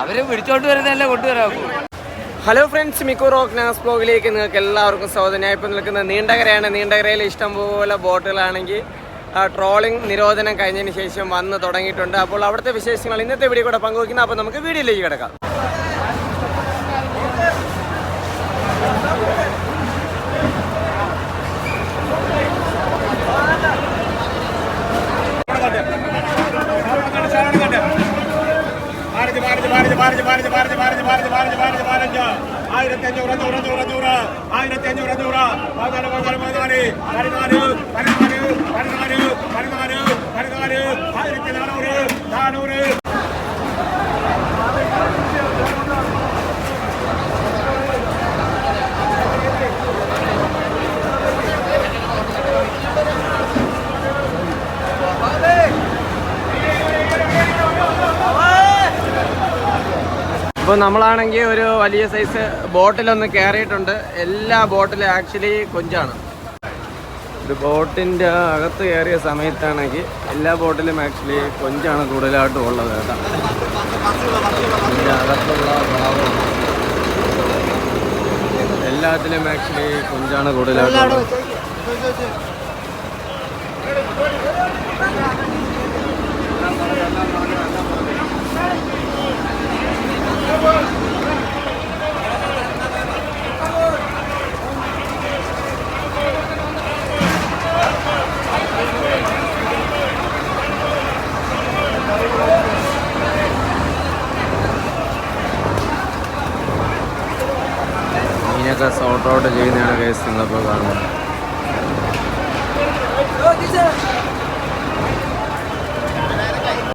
അവരെ പിടിച്ചോണ്ട് വരുന്നതല്ലേ കൊണ്ടുവരാക്കൂ ഹലോ ഫ്രണ്ട്സ് മിക്കോ റോക്ക് നാസ് ബ്ലോഗിലേക്ക് നിങ്ങൾക്ക് എല്ലാവർക്കും സ്വാഗതം. ഞാൻ നിൽക്കുന്ന നിൽക്കുന്നത് നീണ്ടകരയാണ്. നീണ്ടകരയിൽ ഇഷ്ടംപോലെ ബോട്ടുകളാണെങ്കിൽ ട്രോളിംഗ് നിരോധനം കഴിഞ്ഞതിന് ശേഷം വന്ന് തുടങ്ങിയിട്ടുണ്ട്. അപ്പോൾ അവിടുത്തെ വിശേഷങ്ങൾ ഇന്നത്തെ വീഡിയോ കൂടെ പങ്കുവയ്ക്കുന്നത് അപ്പോൾ നമുക്ക് വീഡിയോയിലേക്ക് കിടക്കാം. ആയിരത്തി അഞ്ഞൂറ് അഞ്ഞൂറ് അഞ്ഞൂറ് അഞ്ഞൂറ് ആയിരത്തി അഞ്ഞൂറ് അഞ്ഞൂറ് പതിനാല് പതിനാല് പതിനാല് പതിനാല് പതിനാല് പതിനാല് പതിനാല് പതിനാല് ആയിരത്തി നാനൂറ് നാനൂറ് ഇപ്പോൾ നമ്മളാണെങ്കിൽ ഒരു വലിയ സൈസ് ബോട്ടിലൊന്ന് കയറിയിട്ടുണ്ട് എല്ലാ ബോട്ടിലും ആക്ച്വലി കൊഞ്ചാണ്. ഇത് ബോട്ടിന്റെ അകത്ത് കയറിയ സമയത്താണെങ്കിൽ എല്ലാ ബോട്ടിലും ആക്ച്വലി കൊഞ്ചാണ് കൂടുതലായിട്ടും ഉള്ളത് കേട്ടോ. ഇതിന്റെ അകത്തുള്ള ഭാവം എല്ലാത്തിലും ആക്ച്വലി കൊഞ്ചാണ് കൂടുതലായിട്ടുള്ളത് ഔട്ട് ചെയ്യുന്നതാണ് കേസ് നിങ്ങളിപ്പോൾ കാണുന്നത്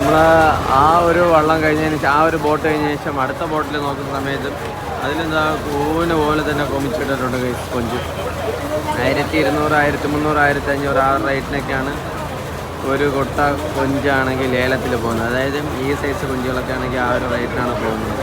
നമ്മൾ ആ ഒരു വള്ളം കഴിഞ്ഞതിന് ശേഷം ആ ഒരു ബോട്ട് കഴിഞ്ഞ ശേഷം അടുത്ത ബോട്ടിൽ നോക്കുന്ന സമയത്ത് അതിലെന്താ കൂന പോലെ തന്നെ കൊമിച്ചിട്ടിട്ടുണ്ട് കേസ് കൊഞ്ച്. ആയിരത്തി ഇരുന്നൂറ് ആയിരത്തി മുന്നൂറ് ആയിരത്തി അഞ്ഞൂറ് ആ റേറ്റിനൊക്കെയാണ് ഒരു കൊട്ട കൊഞ്ചാണെങ്കിൽ ലേലത്തിൽ പോകുന്നത്. അതായത് ഈ സൈസ് കൊഞ്ചുകളൊക്കെ ആണെങ്കിൽ ആ ഒരു റേറ്റിനാണ് പോകുന്നത്.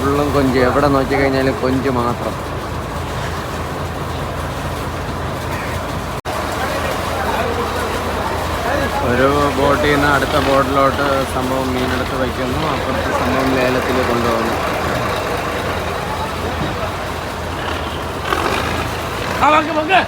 ഫുള്ളും കൊഞ്ച് എവിടെ നോക്കി കഴിഞ്ഞാലും കൊഞ്ച് മാത്രം. ഒരു ബോട്ടിൽ നിന്ന് അടുത്ത ബോട്ടിലോട്ട് സംഭവം മീനെടുത്ത് വയ്ക്കുന്നു. അപ്പുറത്തെ സംഭവം ലേലത്തിൽ കൊണ്ടുപോകുന്നു. ആ പൊക്ക് പങ്ക്